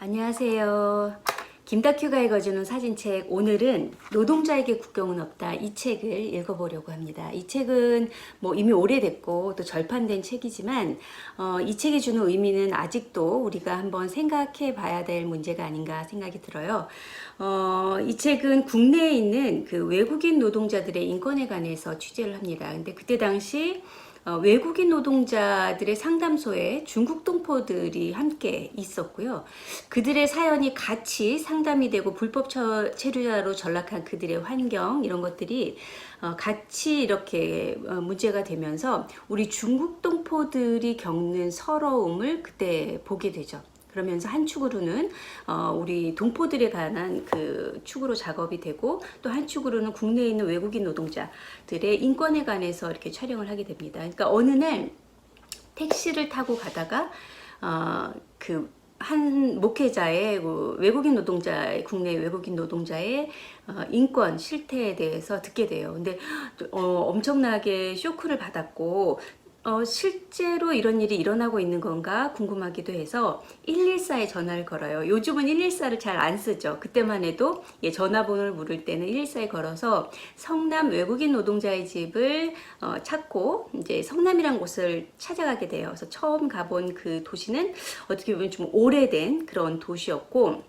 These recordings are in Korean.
안녕하세요. 김다큐가 읽어주는 사진책 오늘은 노동자에게 국경은 없다 이 책을 읽어보려고 합니다. 이 책은 뭐 이미 오래됐고 또 절판된 책이지만 어, 이 책이 주는 의미는 아직도 우리가 한번 생각해 봐야 될 문제가 아닌가 생각이 들어요. 어, 이 책은 국내에 있는 그 외국인 노동자들의 인권에 관해서 취재를 합니다. 근데 그때 당시 어, 외국인 노동자들의 상담소에 중국 동포들이 함께 있었고요. 그들의 사연이 같이 상담이 되고 불법 처- 체류자로 전락한 그들의 환경 이런 것들이 어, 같이 이렇게 어, 문제가 되면서 우리 중국 동포들이 겪는 서러움을 그때 보게 되죠. 그러면서 한 축으로는 어, 우리 동포들에 관한 그 축으로 작업이 되고 또 한 축으로는 국내에 있는 외국인 노동자들의 인권에 관해서 이렇게 촬영을 하게 됩니다. 그러니까 어느 날 택시를 타고 가다가 어, 그한 목회자의 그 외국인 노동자의 국내 외국인 노동자의 어, 인권 실태에 대해서 듣게 돼요. 근데 어, 엄청나게 쇼크를 받았고 어, 실제로 이런 일이 일어나고 있는 건가 궁금하기도 해서 114에 전화를 걸어요. 요즘은 114를 잘 안 쓰죠. 그때만 해도 예, 전화번호를 물을 때는 114에 걸어서 성남 외국인 노동자의 집을 어, 찾고 이제 성남이란 곳을 찾아가게 돼요. 그래서 처음 가본 그 도시는 어떻게 보면 좀 오래된 그런 도시였고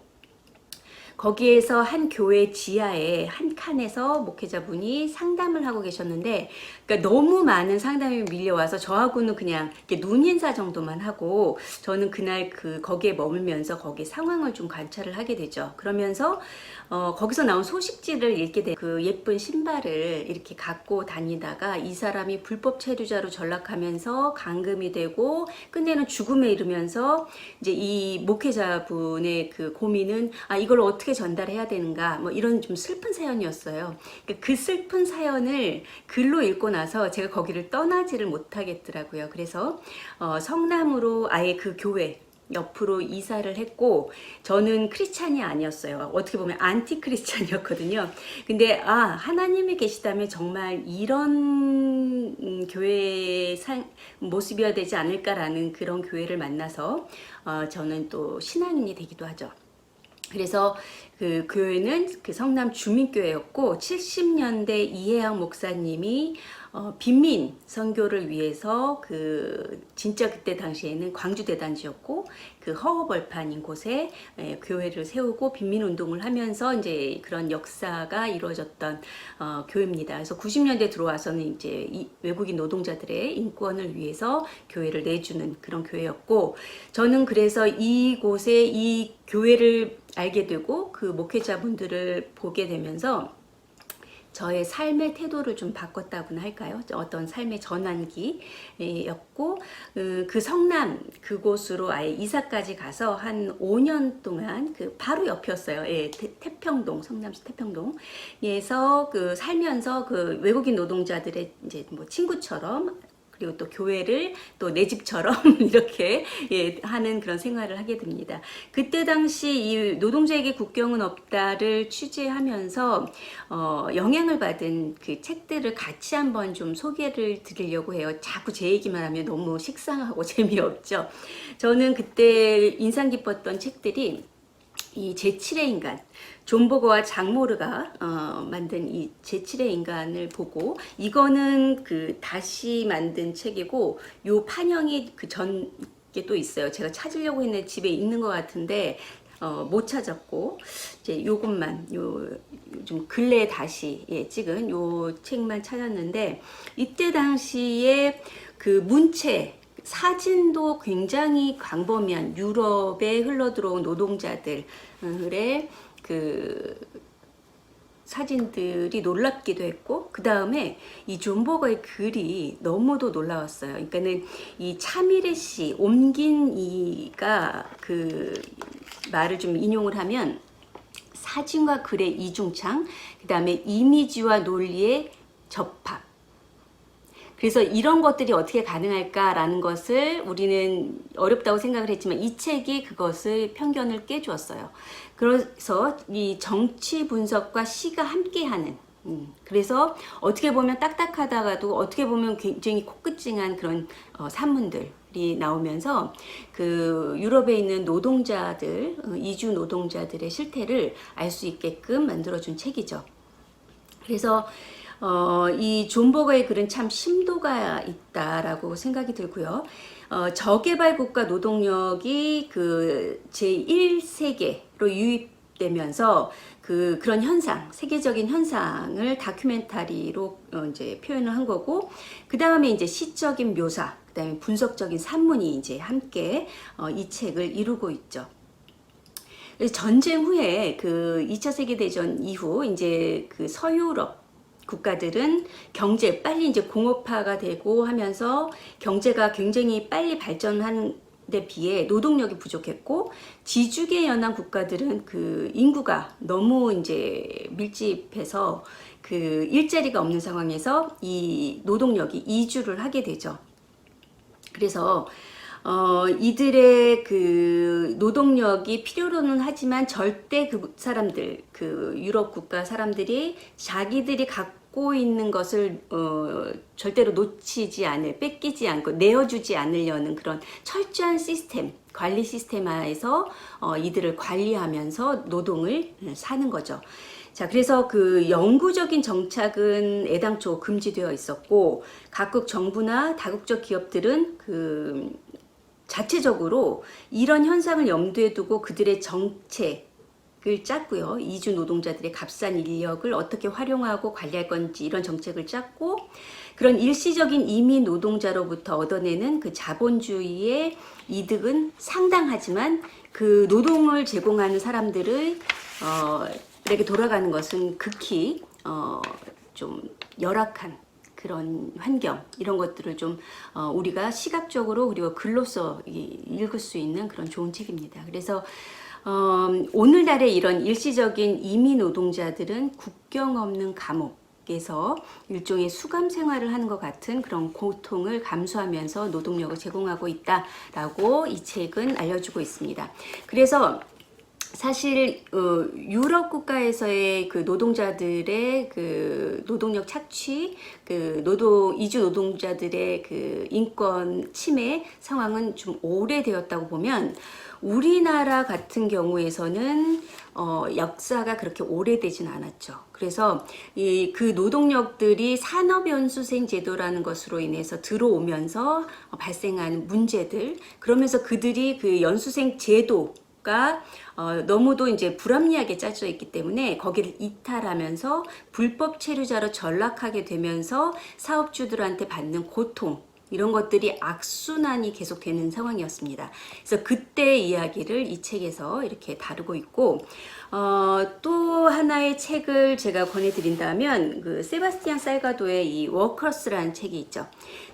거기에서 한 교회 지하에 한 칸에서 목회자분이 상담을 하고 계셨는데 그러니까 너무 많은 상담이 밀려와서 저하고는 그냥 이렇게 눈인사 정도만 하고 저는 그날 그 거기에 머물면서 거기 상황을 좀 관찰을 하게 되죠. 그러면서 어, 거기서 나온 소식지를 읽게 돼. 그 예쁜 신발을 이렇게 갖고 다니다가 이 사람이 불법 체류자로 전락하면서 감금이 되고 끝내는 죽음에 이르면서 이제 이 목회자분의 그 고민은 아 이걸 어떻게 전달해야 되는가 뭐 이런 좀 슬픈 사연이었어요. 그러니까 그 슬픈 사연을 글로 읽고 나서 제가 거기를 떠나지를 못하겠더라고요. 그래서 어, 성남으로 아예 그 교회 옆으로 이사를 했고 저는 크리스찬이 아니었어요. 어떻게 보면 안티 크리스찬이었거든요. 근데 아 하나님이 계시다면 정말 이런 음, 교회의 상- 모습이어야 되지 않을까라는 그런 교회를 만나서 어, 저는 또 신앙인이 되기도 하죠. 그래서 그 교회는 그 성남 주민교회였고 70년대 이혜영 목사님이 어, 빈민 선교를 위해서 그 진짜 그때 당시에는 광주 대단지였고 그 허허벌판인 곳에 예, 교회를 세우고 빈민 운동을 하면서 이제 그런 역사가 이루어졌던 어, 교회입니다. 그래서 90년대 들어와서는 이제 이 외국인 노동자들의 인권을 위해서 교회를 내주는 그런 교회였고 저는 그래서 이곳에 이 교회를 알게 되고 그 목회자분들을 보게 되면서 저의 삶의 태도를 좀 바꿨다고나 할까요? 어떤 삶의 전환기였고 그, 그 성남 그곳으로 아예 이사까지 가서 한 5년 동안 그 바로 옆이었어요. 예, 태, 태평동 성남시 태평동에서 그 살면서 그 외국인 노동자들의 이제 뭐 친구처럼 그리고 또 교회를 또 내 집처럼 이렇게 예, 하는 그런 생활을 하게 됩니다. 그때 당시 이 노동자에게 국경은 없다를 취재하면서 어, 영향을 받은 그 책들을 같이 한번 좀 소개를 드리려고 해요. 자꾸 제 얘기만 하면 너무 식상하고 재미없죠. 저는 그때 인상 깊었던 책들이 이 제7의 인간 존 보거와 장 모르가 어, 만든 이 제7의 인간을 보고 이거는 그 다시 만든 책이고 요 판형이 그 전 게 또 있어요. 제가 찾으려고 했는데 집에 있는 것 같은데 어, 못 찾았고 이제 요것만 요좀 근래 다시 예, 찍은 요 책만 찾았는데 이때 당시에 그 문체 사진도 굉장히 광범위한 유럽에 흘러들어온 노동자들의 그 사진들이 놀랍기도 했고 그 다음에 이 존버거의 글이 너무도 놀라웠어요. 그러니까는 이 차미래 씨 옮긴 이가 그 말을 좀 인용을 하면 사진과 글의 이중창, 그 다음에 이미지와 논리의 접합. 그래서 이런 것들이 어떻게 가능할까라는 것을 우리는 어렵다고 생각을 했지만 이 책이 그것을 편견을 깨주었어요. 그래서 이 정치 분석과 시가 함께하는 음, 그래서 어떻게 보면 딱딱하다가도 어떻게 보면 굉장히 코끝징한 그런 어, 산문들이 나오면서 그 유럽에 있는 노동자들, 어, 이주 노동자들의 실태를 알 수 있게끔 만들어준 책이죠. 그래서 어, 이 존버거의 글은 참 심도가 있다라고 생각이 들고요. 어, 저개발 국가 노동력이 그 제1세계로 유입되면서 그 그런 현상, 세계적인 현상을 다큐멘터리로 어, 이제 표현을 한 거고, 그 다음에 이제 시적인 묘사, 그 다음에 분석적인 산문이 이제 함께 어, 이 책을 이루고 있죠. 전쟁 후에 그 2차 세계 대전 이후 이제 그 서유럽 국가들은 경제 빨리 이제 공업화가 되고 하면서 경제가 굉장히 빨리 발전한 데 비해 노동력이 부족했고 지주계 연안 국가들은 그 인구가 너무 이제 밀집해서 그 일자리가 없는 상황에서 이 노동력이 이주를 하게 되죠. 그래서 어, 이들의 그 노동력이 필요로는 하지만 절대 그 사람들, 그 유럽 국가 사람들이 자기들이 갖고 있는 것을 어, 절대로 놓치지 않을, 뺏기지 않고 내어주지 않으려는 그런 철저한 시스템, 관리 시스템화에서 어, 이들을 관리하면서 노동을 사는 거죠. 자, 그래서 그 영구적인 정착은 애당초 금지되어 있었고, 각국 정부나 다국적 기업들은 그 자체적으로 이런 현상을 염두에 두고 그들의 정책 을 짰고요. 이주 노동자들의 값싼 인력을 어떻게 활용하고 관리할 건지 이런 정책을 짰고 그런 일시적인 이민 노동자로부터 얻어내는 그 자본주의의 이득은 상당하지만 그 노동을 제공하는 사람들의 어, 에게 돌아가는 것은 극히 어, 좀 열악한 그런 환경 이런 것들을 좀 어, 우리가 시각적으로 그리고 글로써 이- 읽을 수 있는 그런 좋은 책입니다. 그래서 어, 오늘날의 이런 일시적인 이민 노동자들은 국경 없는 감옥 에서 일종의 수감 생활을 하는 것 같은 그런 고통을 감수하면서 노동력을 제공하고 있다라고 이 책은 알려주고 있습니다. 그래서 사실 어, 유럽 국가에서의 그 노동자들의 그 노동력 착취, 그 노동 이주 노동자들의 그 인권 침해 상황은 좀 오래되었다고 보면 우리나라 같은 경우에서는 어, 역사가 그렇게 오래되진 않았죠. 그래서 이 그 노동력들이 산업연수생 제도라는 것으로 인해서 들어오면서 발생한 문제들, 그러면서 그들이 그 연수생 제도 가 어, 너무도 이제 불합리하게 짜져 있기 때문에 거기를 이탈하면서 불법 체류자로 전락하게 되면서 사업주들한테 받는 고통 이런 것들이 악순환이 계속되는 상황이었습니다. 그래서 그때 이야기를 이 책에서 이렇게 다루고 있고 어, 또 하나의 책을 제가 권해드린다면 그 세바스티안 살가도의 이 워커스라는 책이 있죠.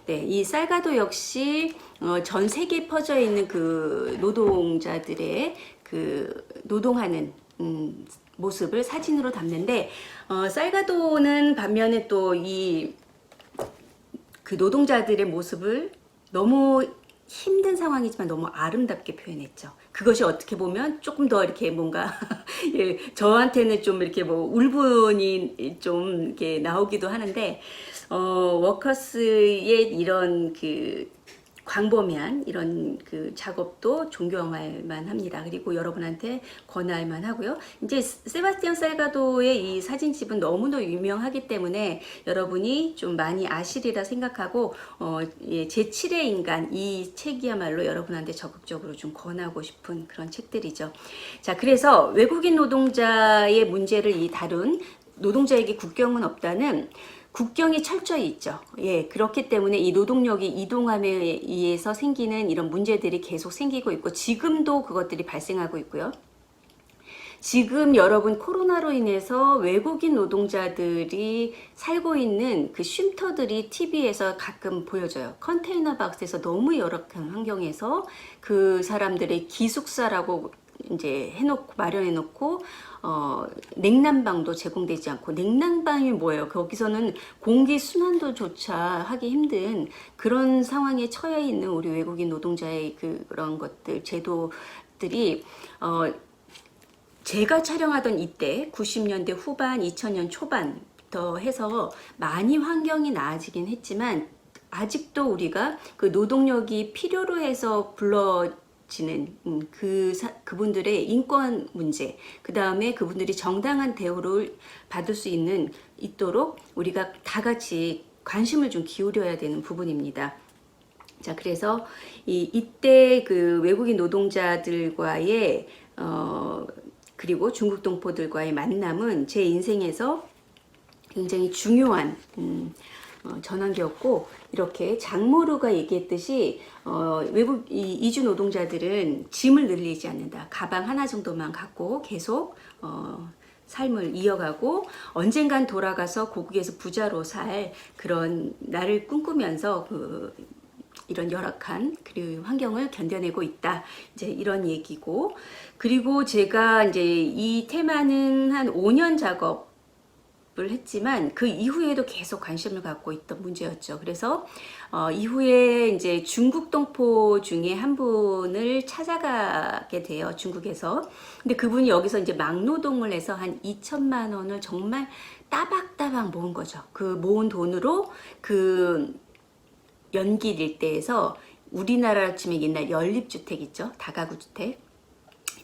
네, 이 살가도 역시 어, 전 세계에 퍼져 있는 그 노동자들의 그 노동하는 음, 모습을 사진으로 담는데 어, 살가도는 반면에 또 이 그 노동자들의 모습을 너무 힘든 상황이지만 너무 아름답게 표현했죠. 그것이 어떻게 보면 조금 더 이렇게 뭔가 예, 저한테는 좀 이렇게 뭐 울분이 좀 이렇게 나오기도 하는데 어, 워커스의 이런 그 광범위한 이런 그 작업도 존경할 만 합니다. 그리고 여러분한테 권할 만 하고요. 이제 세바스티안 살가도의 이 사진집은 너무나 유명하기 때문에 여러분이 좀 많이 아시리라 생각하고 어, 예, 제7의 인간 이 책이야말로 여러분한테 적극적으로 좀 권하고 싶은 그런 책들이죠. 자, 그래서 외국인 노동자의 문제를 이 다룬 노동자에게 국경은 없다는 국경이 철저히 있죠. 예, 그렇기 때문에 이 노동력이 이동함에 의해서 생기는 이런 문제들이 계속 생기고 있고 지금도 그것들이 발생하고 있고요. 지금 여러분 코로나로 인해서 외국인 노동자들이 살고 있는 그 쉼터들이 TV에서 가끔 보여져요. 컨테이너 박스에서 너무 열악한 환경에서 그 사람들의 기숙사라고 이제 해놓고 마련해놓고 어, 냉난방도 제공되지 않고 냉난방이 뭐예요? 거기서는 공기 순환도조차 하기 힘든 그런 상황에 처해 있는 우리 외국인 노동자의 그, 그런 것들 제도들이 어, 제가 촬영하던 이때 90년대 후반 2000년 초반 더 해서 많이 환경이 나아지긴 했지만 아직도 우리가 그 노동력이 필요로 해서 불러 지는 음, 그 사- 그분들의 인권 문제, 그 다음에 그분들이 정당한 대우를 받을 수 있는 있도록 우리가 다 같이 관심을 좀 기울여야 되는 부분입니다. 자, 그래서 이 이때 그 외국인 노동자들과의 어 그리고 중국 동포들과의 만남은 제 인생에서 굉장히 중요한 음, 어, 전환기였고 이렇게 장모루가 얘기했듯이 어, 외국 이, 이주 노동자들은 짐을 늘리지 않는다. 가방 하나 정도만 갖고 계속 어, 삶을 이어가고 언젠간 돌아가서 고국에서 부자로 살 그런 나를 꿈꾸면서 그 이런 열악한 그리고 환경을 견뎌내고 있다. 이제 이런 얘기고 그리고 제가 이제 이 테마는 한 5년 작업 을 했지만 그 이후에도 계속 관심을 갖고 있던 문제였죠. 그래서 어, 이후에 이제 중국 동포 중에 한 분을 찾아가게 돼요. 중국에서. 근데 그분이 여기서 이제 막노동을 해서 한 2천만 원을 정말 따박따박 모은 거죠. 그 모은 돈으로 그 연길 일대에서 우리나라 치면 옛날 연립주택 있죠. 다가구 주택.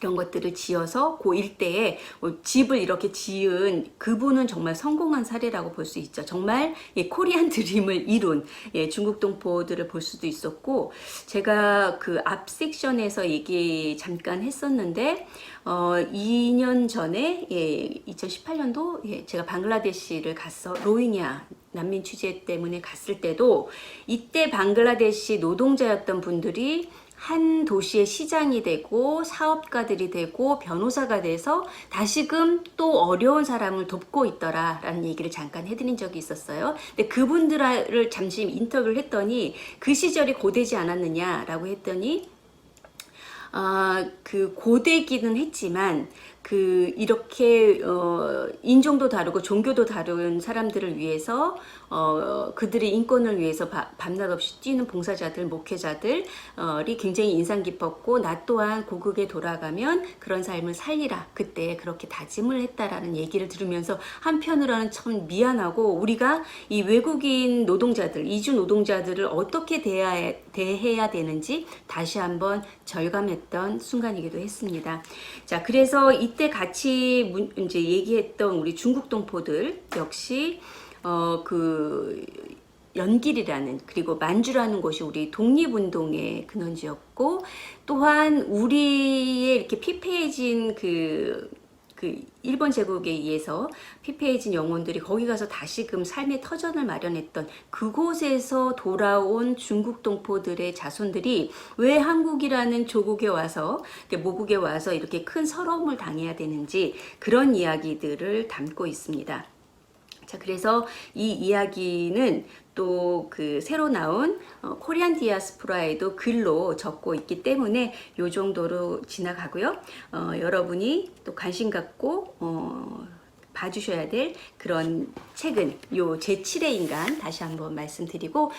이런 것들을 지어서 그 일대에 뭐 집을 이렇게 지은 그분은 정말 성공한 사례라고 볼 수 있죠. 정말 예, 코리안 드림을 이룬 예, 중국 동포들을 볼 수도 있었고 제가 그 앞 섹션에서 얘기 잠깐 했었는데 어, 2년 전에 예, 2018년도 예, 제가 방글라데시를 갔어 로힝야 난민 취재 때문에 갔을 때도 이때 방글라데시 노동자였던 분들이 한 도시의 시장이 되고 사업가들이 되고 변호사가 돼서 다시금 또 어려운 사람을 돕고 있더라 라는 얘기를 잠깐 해드린 적이 있었어요. 근데 그분들을 잠시 인터뷰를 했더니 그 시절이 고되지 않았느냐라고 했더니 아, 그 고되기는 했지만 그 이렇게 어 인종도 다르고 종교도 다른 사람들을 위해서 어 그들의 인권을 위해서 바, 밤낮 없이 뛰는 봉사자들 목회자들이 굉장히 인상 깊었고 나 또한 고국에 돌아가면 그런 삶을 살리라 그때 그렇게 다짐을 했다라는 얘기를 들으면서 한편으로는 참 미안하고 우리가 이 외국인 노동자들 이주 노동자들을 어떻게 대해야, 대해야 되는지 다시 한번 절감했던 순간이기도 했습니다. 자 그래서 이때 같이 문- 이제 얘기했던 우리 중국 동포들 역시 어 그 연길이라는 그리고 만주라는 곳이 우리 독립운동의 근원지였고 또한 우리의 이렇게 피폐해진 그, 그 일본 제국에 의해서 피폐해진 영혼들이 거기 가서 다시금 삶의 터전을 마련했던 그곳에서 돌아온 중국 동포들의 자손들이 왜 한국이라는 조국에 와서 모국에 와서 이렇게 큰 서러움을 당해야 되는지 그런 이야기들을 담고 있습니다. 자, 그래서 이 이야기는 또 그 새로 나온 어, 코리안 디아스포라에도 글로 적고 있기 때문에 요 정도로 지나가고요. 어, 여러분이 또 관심 갖고 어, 봐주셔야 될 그런 책은 요 제7의 인간 다시 한번 말씀드리고